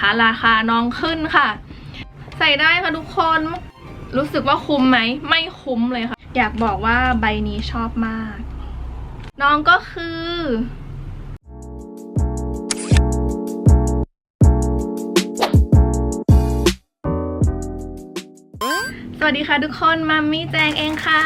นะคะ ราคาน้องขึ้นค่ะ ใส่ได้ค่ะทุกคนรู้สึกว่าคุ้มไหม ไม่คุ้มเลยค่ะ อยากบอกว่าใบนี้ชอบมาก น้องก็คือสวัสดีค่ะทุกคน มัมมี่แจงเองค่ะ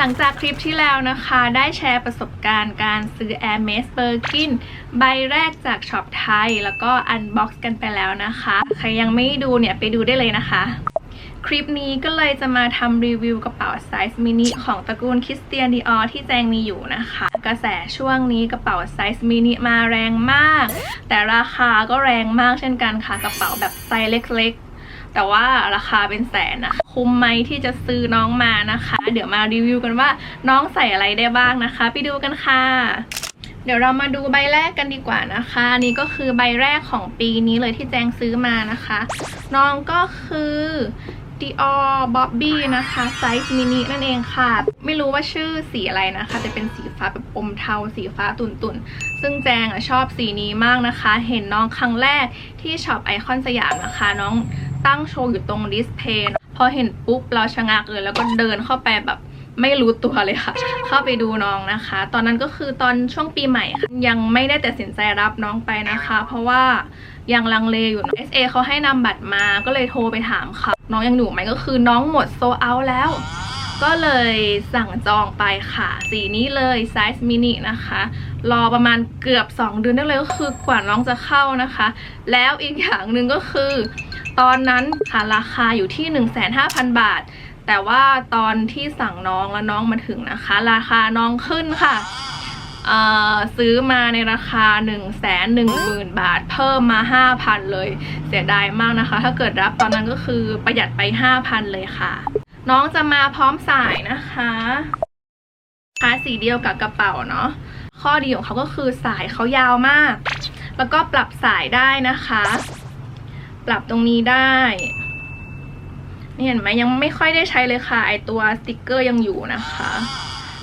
หลังจากคลิปที่แล้วนะคะ ได้แชร์ประสบการณ์การซื้อ Air m e s b i r k i n ใบแรกจากช็อปไทย แล้วก็อันบ็อกซ์กันไปแล้วนะคะ ใครยังไม่ดูเนี่ยไปดูได้เลยนะคะ คลิปนี้ก็เลยจะมาทำรีวิวกระเป๋าไซส์มินิของตระกูลคริสเตียนดีออที่แจงมีอยู่นะคะ กระแสช่วงนี้กระเป๋าไซส์มินิมาแรงมาก แต่ราคาก็แรงมากเช่นกันค่ะ กระเป๋าแบบไซส์เล็กๆ แต่ว่าราคาเป็นแสนนะคุ้มไหมที่จะซื้อน้องมานะคะ เดี๋ยวมารีวิวกันว่าน้องใส่อะไรได้บ้างนะคะ ไปดูกันค่ะเดี๋ยวเรามาดูใบแรกกันดีกว่านะคะอันนี่ก็คือใบแรกของปีนี้เลยที่แจงซื้อมานะคะ น้องก็คือ Dior Bobby นะคะไซส์มินินั่นเองค่ะ ไม่รู้ว่าชื่อสีอะไรนะคะ จะเป็นสีฟ้าแบบอมเทาสีฟ้าตุ่นๆ ซึ่งแจงอะชอบสีนี้มากนะคะ เห็นน้องครั้งแรกที่ช็อปไอคอนสยามนะคะ น้อง ตั้งโชว์อยู่ตรงดิสเพย์พอเห็นปุ๊บเราชะงักเลย แล้วก็เดินเข้าไปแบบไม่รู้ตัวเลยค่ะ เข้าไปดูน้องนะคะ ตอนนั้นก็คือตอนช่วงปีใหม่ค่ะยังไม่ได้ตัดสินใจรับน้องไปนะคะ เพราะว่ายังลังเลอยู่ SA เขาให้นำบัตรมาก็เลยโทรไปถามค่ะ น้องยังอยู่ไหมก็คือน้องหมดโซเอาแล้ว ก็เลยสั่งจองไปค่ะ สีนี้เลยไซส์มินินะคะ รอประมาณเกือบ 2 เดือนได้เลยก็คือกว่าน้องจะเข้านะคะ แล้วอีกอย่างหนึ่งก็คือ ตอนนั้นค่ะราคาอยู่ที่ 15,000 บาท แต่ว่าตอนที่สั่งน้องแล้วน้องมาถึงนะคะ ราคาน้องขึ้นค่ะซื้อมาในราคา 1 1 0 0 0 0 บาท เพิ่มมา 5,000 เลย เสียดายมากนะคะ ถ้าเกิดรับตอนนั้นก็คือประหยัดไป 5,000 เลยค่ะ น้องจะมาพร้อมสายนะคะคะสีเดียวกับกระเป๋าเนาะข้อดีของเขาก็คือสายเขายาวมาก แล้วก็ปรับสายได้นะคะ ปรับตรงนี้ได้นี่เห็นไหมยังไม่ค่อยได้ใช้เลยค่ะ ไอตัวสติกเกอร์ยังอยู่นะคะ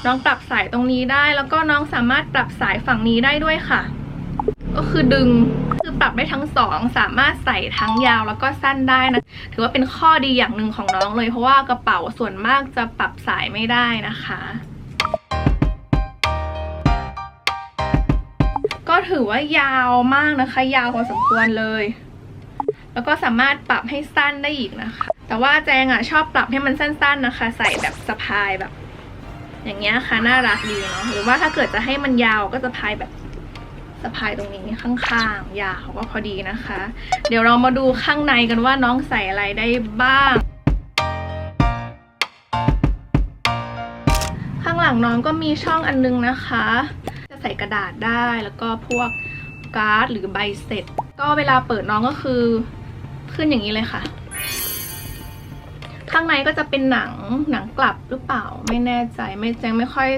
น้องปรับสายตรงนี้ได้ แล้วก็น้องสามารถปรับสายฝั่งนี้ได้ด้วยค่ะ ก็คือดึงคือปรับได้ทั้งสองสามารถใส่ทั้งยาวแล้วก็สั้นได้นะ ถือว่าเป็นข้อดีอย่างหนึ่งของน้องเลย เพราะว่ากระเป๋าส่วนมากจะปรับสายไม่ได้นะคะก็ถือว่ายาวมากนะคะ ยาวพอสมควรเลย แล้วก็สามารถปรับให้สั้นได้อีกนะคะ แต่ว่าแจงอะชอบปรับให้มันสั้นๆนะคะ ใส่แบบสะพายแบบ อย่างเงี้ยค่ะน่ารักดีเนาะหรือว่าถ้าเกิดจะให้มันยาวก็จะพายแบบสะพายตรงนี้ข้างๆ ยาวก็พอดีนะคะ เดี๋ยวเรามาดูข้างในกันว่าน้องใส่อะไรได้บ้าง ข้างหลังน้องก็มีช่องอันนึงนะคะ จะใส่กระดาษได้แล้วก็พวกการ์ดหรือใบเสร็จ ก็เวลาเปิดน้องก็คือ ขึ้นอย่างนี้เลยค่ะ ข้างในก็จะเป็นหนังหนังกลับหรือเปล่าไม่แน่ใจไม่แจงไม่ค่อย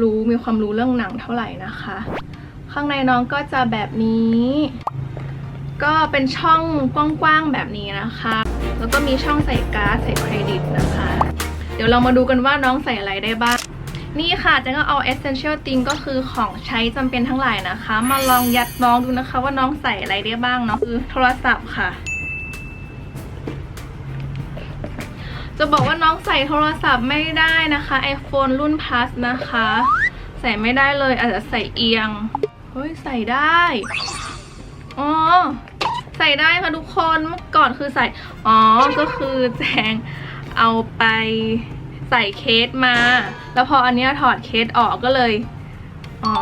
รู้มีความรู้เรื่องหนังเท่าไหร่นะคะ ข้างในน้องก็จะแบบนี้ ก็เป็นช่องกว้างๆแบบนี้นะคะ แล้วก็มีช่องใส่การ์ดใส่เครดิตนะคะ เดี๋ยวเรามาดูกันว่าน้องใส่อะไรได้บ้างนี่ค่ะเจนก็เอา essential thing ก็คือของใช้จำเป็นทั้งหลายนะคะ มาลองยัดน้องดูนะคะว่าน้องใส่อะไรได้บ้างเนาะคือโทรศัพท์ค่ะ จะบอกว่าน้องใส่โทรศัพท์ไม่ได้นะคะ iPhone รุ่น plus นะคะ ใส่ไม่ได้เลยอาจจะใส่เอียง เฮ้ย ใส่ได้อ๋อใส่ได้ค่ะทุกคนเมื่อก่อนคือใส่ อ๋อ ก็คือแจงเอาไปใส่เคสมา แล้วพออันเนี้ยถอดเคสออกก็เลย อ๋อ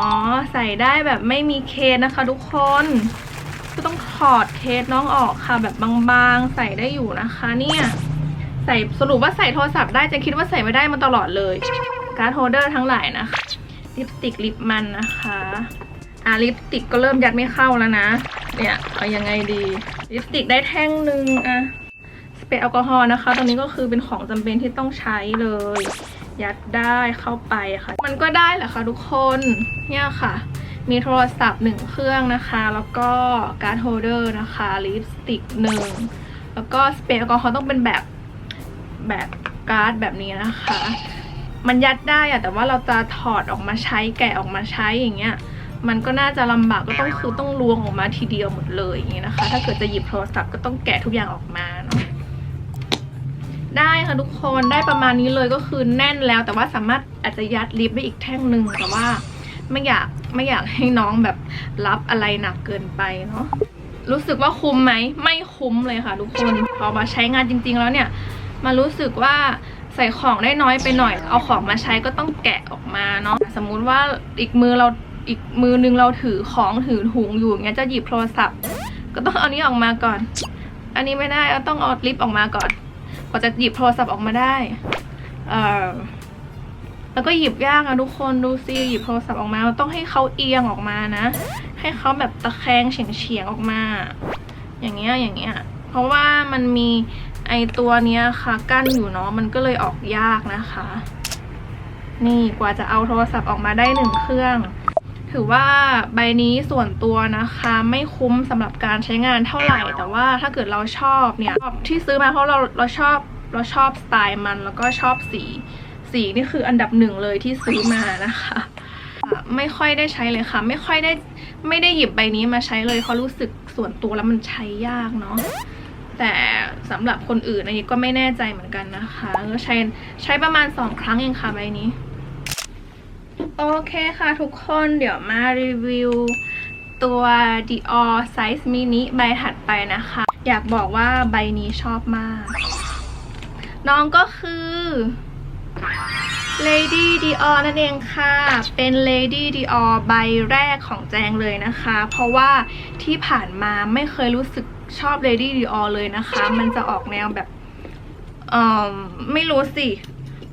ใส่ได้แบบไม่มีเคสนะคะทุกคน ก็ต้องถอดเคสน้องออกค่ะแบบบางๆ ใส่ได้อยู่นะคะเนี่ย ใส่สรุปว่าใส่โทรศัพท์ได้จะคิดว่าใส่ไม่ได้มาตลอดเลย การ์ดโฮเดอร์ทั้งหลายนะคะลิปสติกลิปมันนะคะ อะลิปสติกก็เริ่มยัดไม่เข้าแล้วนะ เนี่ยเอายังไงดีลิปสติกได้แท่งหนึ่งอะสเปรย์แอลกอฮอล์นะคะตรงนี้ก็คือเป็นของจำเป็นที่ต้องใช้เลย ยัดได้เข้าไปค่ะ มันก็ได้แหละค่ะทุกคนเนี่ยค่ะมีโทรศัพท์หนึ่งเครื่องนะคะ แล้วก็การ์ดโฮเดอร์นะคะลิปสติกหนึ่งแล้วก็สเปรย์แอลกอฮอล์ต้องเป็นแบบ แบบการ์ดแบบนี้นะคะ มันยัดได้อะแต่ว่าเราจะถอดออกมาใช้แกะออกมาใช้อย่างเงี้ย มันก็น่าจะลำบากก็ต้องคือต้องลวงออกมาทีเดียวหมดเลยอย่างนี้ยนะคะ ถ้าเกิดจะหยิบโทรศัพท์ก็ต้องแกะทุกอย่างออกมาเนาะได้ค่ะทุกคนได้ประมาณนี้เลยก็คือแน่นแล้ว แต่ว่าสามารถอาจจะยัดลิปได้อีกแท่งหนึ่งแต่ว่าไม่อยากไม่อยากให้น้องแบบรับอะไรหนักเกินไปเนาะรู้สึกว่าคุ้มไหมไม่คุ้มเลยค่ะทุกคนพอมาใช้งานจริง ๆ แล้วเนี่ย มารู้สึกว่าใส่ของได้น้อยไปหน่อย เอาของมาใช้ก็ต้องแกะออกมาเนาะสมมุติว่าอีกมือเราอีกมือนึงเราถือของถือถุงอยู่อย่างเงี้ยจะหยิบโทรศัพท์ ก็ต้องเอานี้ออกมาก่อน อันนี้ไม่ได้ต้องเอาลิปออกมาก่อนกว่าจะหยิบโทรศัพท์ออกมาได้ เออแล้วก็หยิบยากอะทุกคนดูซิหยิบโทรศัพท์ออกมาเราต้องให้เขาเอียงออกมานะ ให้เขาแบบตะแคงเฉียงๆออกมา อย่างเงี้ยอย่างเงี้ยเพราะว่ามันมี ไอตัวเนี้ยค่ะกั้นอยู่เนาะมันก็เลยออกยากนะคะ นี่กว่าจะเอาโทรศัพท์ออกมาได้หนึ่งเครื่อง ถือว่าใบนี้ส่วนตัวนะคะ ไม่คุ้มสำหรับการใช้งานเท่าไหร่ แต่ว่าถ้าเกิดเราชอบเนี่ยที่ซื้อมาเพราะเราเราชอบเราชอบสไตล์มันแล้วก็ชอบสี สีนี่คืออันดับหนึ่งเลยที่ซื้อมานะคะอะไม่ค่อยได้ใช้เลยค่ะ ไม่ค่อยได้ไม่ได้หยิบใบนี้มาใช้เลยเพราะรู้สึกส่วนตัวแล้วมันใช้ยากเนาะ แต่สำหรับคนอื่นอันนี้ก็ไม่แน่ใจเหมือนกันนะคะก็ใช้ใช้ประมาณสองครั้งเองค่ะใบนี้ โอเคค่ะทุกคนเดี๋ยวมารีวิวตัว Dior Size Mini ใบถัดไปนะคะ อยากบอกว่าใบนี้ชอบมาก น้องก็คือ Lady Dior นั่นเองค่ะ เป็น Lady Dior ใบแรกของแจงเลยนะคะ เพราะว่าที่ผ่านมาไม่เคยรู้สึกชอบ Lady Dior เลยนะคะ มันจะออกแนวแบบเอ่อไม่รู้สิ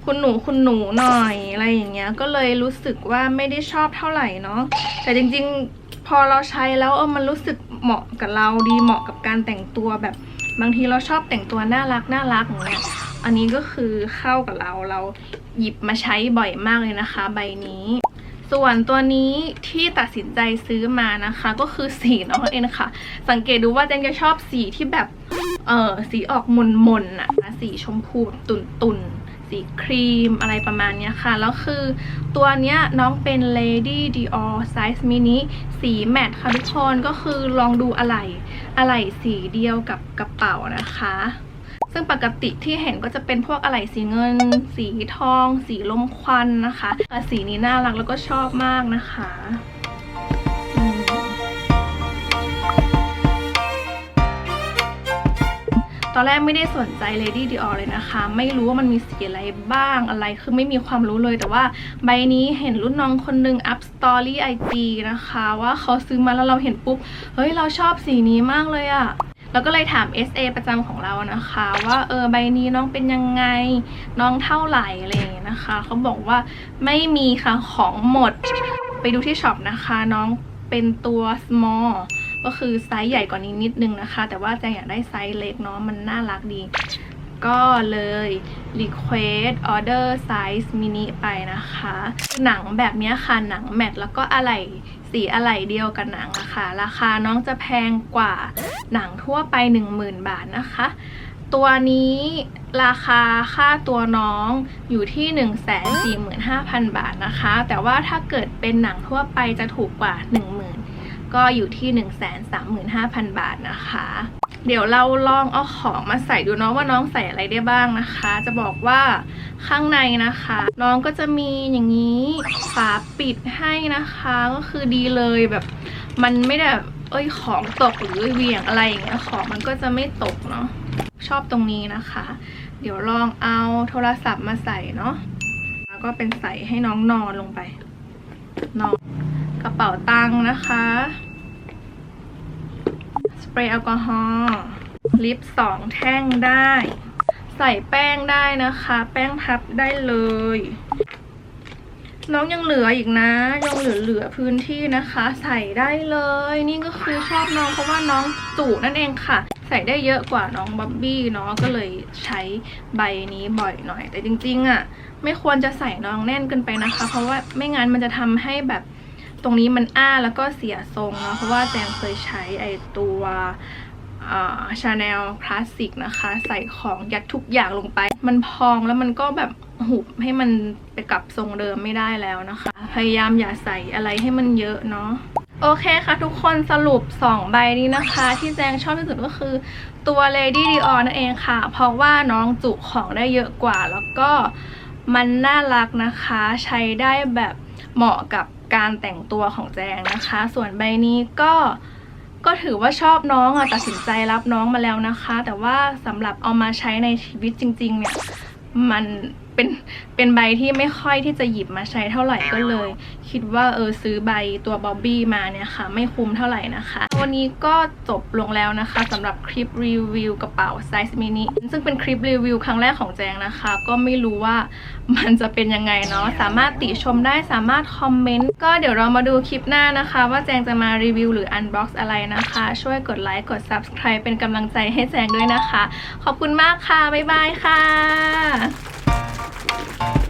คุณหนูคุณหนูหน่อยอะไรอย่างเงี้ย ก็เลยรู้สึกว่าไม่ได้ชอบเท่าไหร่เนาะ แต่จริงๆพอเราใช้แล้วเออมันรู้สึกเหมาะกับเราดีเหมาะกับการแต่งตัวแบบ บางทีเราชอบแต่งตัวน่ารักน่ารักอย่างเงี้ย อันนี้ก็คือเข้ากับเราเราหยิบมาใช้บ่อยมากเลยนะคะ ใบนี้ ส่วนตัวนี้ที่ตัดสินใจซื้อมานะคะ ก็คือสีน้องเองนะคะสังเกตดูว่าแจงจะชอบสีที่แบบเออสีออกมนมนอะสีชมพูตุนตุนๆสีครีมอะไรประมาณนี้ค่ะ แล้วคือตัวเนี้ยน้องเป็น Lady Dior Size Mini สีแมตต์ค่ะทุกคนก็คือลองดูอะไร อะไรสีเดียวกับกระเป๋านะคะ ซึ่งปกติที่เห็นก็จะเป็นพวกอะไหล่สีเงิน สีทอง สีลมควันนะคะสีนี้น่ารักแล้วก็ชอบมากนะคะตอนแรกไม่ได้สนใจ Lady Dior เลยนะคะ ไม่รู้ว่ามันมีสีอะไรบ้างอะไร คือไม่มีความรู้เลย แต่ว่าใบนี้เห็นรุ่นน้องคนหนึง up story IG นะคะ ว่าเขาซื้อมาแล้วเราเห็นปุ๊บ เฮ้ย เราชอบสีนี้มากเลยอะ เราก็เลยถาม SA ประจำของเรานะคะ ว่าเออใบนี้น้องเป็นยังไง น้องเท่าไหร่อะไรอย่างเงี้ยนะคะเขาบอกว่าไม่มีค่ะของหมด ไปดูที่ช็อปนะคะน้องเป็นตัว small ก็คือไซส์ใหญ่กว่านี้นิดนึงนะคะ แต่ว่าแจงอยากได้ไซส์เล็กเนาะมันน่ารักดี ก็เลย request order size mini ไปนะคะ หนังแบบนี้ค่ะหนังแมตต์แล้วก็อะไหล่สีอะไหล่เดียวกับหนังอะคะ ราคาน้องจะแพงกว่าหนังทั่วไป 10,000 บาทนะคะ ตัวนี้ราคาค่าตัวน้องอยู่ที่ 145,000 บาทนะคะ แต่ว่าถ้าเกิดเป็นหนังทั่วไปจะถูกกว่า 10,000 ก็อยู่ที่ 135,000 บาทนะคะ เดี๋ยวเราลองเอาของมาใส่ดูเนาะว่าน้องใส่อะไรได้บ้างนะคะ จะบอกว่าข้างในนะคะ น้องก็จะมีอย่างนี้ฝาปิดให้นะคะก็คือดีเลยแบบ มันไม่ได้แบบเอ้ยของตกหรือเหวี่ยงอะไรอย่างเงี้ยของมันก็จะไม่ตกเนาะชอบตรงนี้นะคะ เดี๋ยวลองเอาโทรศัพท์มาใส่เนาะแล้วก็เป็นใส่ให้น้องนอนลงไปนอนกระเป๋าตังค์นะคะ รย์แอลกอฮอล์ลิปสองแท่งได้ ใส่แป้งได้นะคะ แป้งพับได้เลย น้องยังเหลืออีกนะ ยังเหลือเหลือพื้นที่นะคะ ใส่ได้เลย นี่ก็คือชอบน้องเพราะว่าน้องจุนั่นเองค่ะ ใส่ได้เยอะกว่าน้องบ๊อบบี้เนาะก็เลยใช้ใบนี้บ่อยหน่อย แต่จริงๆอะ่ะ ไม่ควรจะใส่น้องแน่นเกินไปนะคะ เพราะว่าไม่งั้นมันจะทำให้แบบ ตรงนี้มันอ้าแล้วก็เสียทรงเนาะเพราะว่าแจงเคยใช้ไอตัวชาแนลคลาสสิกนะคะ ใส่ของยัดทุกอย่างลงไป มันพองแล้วมันก็แบบหุบให้มันไปกลับทรงเดิมไม่ได้แล้วนะคะ พยายามอย่าใส่อะไรให้มันเยอะเนาะโอเคค่ะทุกคนสรุป 2 ใบนี้นะคะ ที่แจงชอบที่สุดก็คือตัว Lady Dior นั่นเองค่ะ เพราะว่าน้องจุของได้เยอะกว่า แล้วก็มันน่ารักนะคะ ใช้ได้แบบเหมาะกับ การแต่งตัวของแจงนะคะ ส่วนใบนี้ก็ก็ถือว่าชอบน้องอะตัดสินใจรับน้องมาแล้วนะคะ แต่ว่าสำหรับเอามาใช้ในชีวิตจริง ๆ เนี่ยมัน เป็นเป็นใบที่ไม่ค่อยที่จะหยิบมาใช้เท่าไหร่ก็เลย คิดว่าเออซื้อใบตัวบ๊อบบี้มาเนี่ยค่ะ ไม่คุ้มเท่าไหร่นะคะ วันนี้ก็จบลงแล้วนะคะสำหรับคลิปรีวิวกระเป๋าไซส์มินิซึ่งเป็นคลิปรีวิวครั้งแรกของแจงนะคะ ก็ไม่รู้ว่ามันจะเป็นยังไงเนาะสามารถติชมได้สามารถคอมเมนต์ก็เดี๋ยวเรามาดูคลิปหน้านะคะ ว่าแจงจะมารีวิวหรืออันบ็อกซ์อะไรนะคะ ช่วยกดไลค์กด Subscribe เป็นกำลังใจให้แจงด้วยนะคะ ขอบคุณมากค่ะ บ๊ายบายค่ะ Thank you.